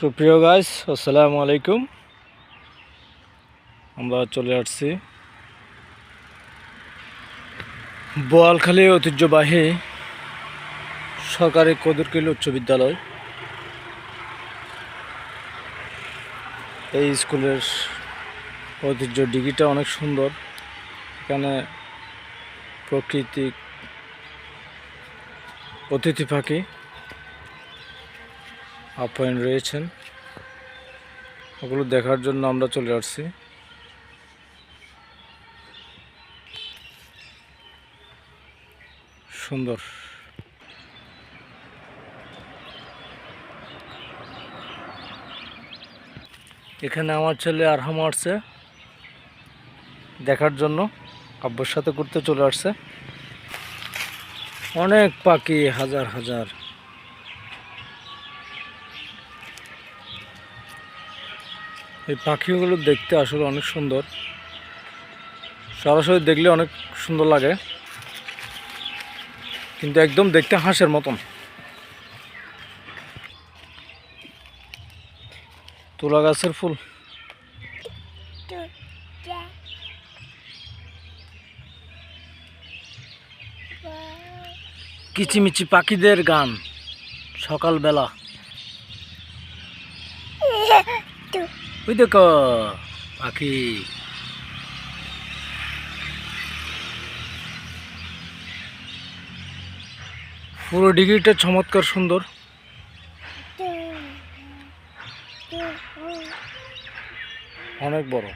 সুপ্রিয় গাইস আসসালামু আলাইকুম। আমরা চলে আসছি। বোয়ালখালী ঐতিহ্যবাহী সরকারি কদুরকিল উচ্চ বিদ্যালয়। এই স্কুলের ঐতিহ্য ডিগ্রিটা অনেক সুন্দর। এখানে প্রকৃতিক অতিথি পাখি আপ্যায়ন রয়েছেন। ওগুলো দেখার জন্য আমরা চলে আসছি। সুন্দর। এখানে আমার ছেলে আরহাম আসছে। দেখার জন্য আব্বুর সাথে ঘুরতে চলে আসছে। অনেক পাখি, হাজার হাজার। এই পাখিগুলো দেখতে আসলে অনেক সুন্দর। সরাসরি দেখলে অনেক সুন্দর লাগে। কিন্তু একদম দেখতে হাঁসের মতন। তুলা গাছের ফুল। কিচিমিচি পাখিদের গান সকালবেলা। ওই দেখো পাখি পুরো ডিগ্রিটা চমৎকার সুন্দর। অনেক বড়।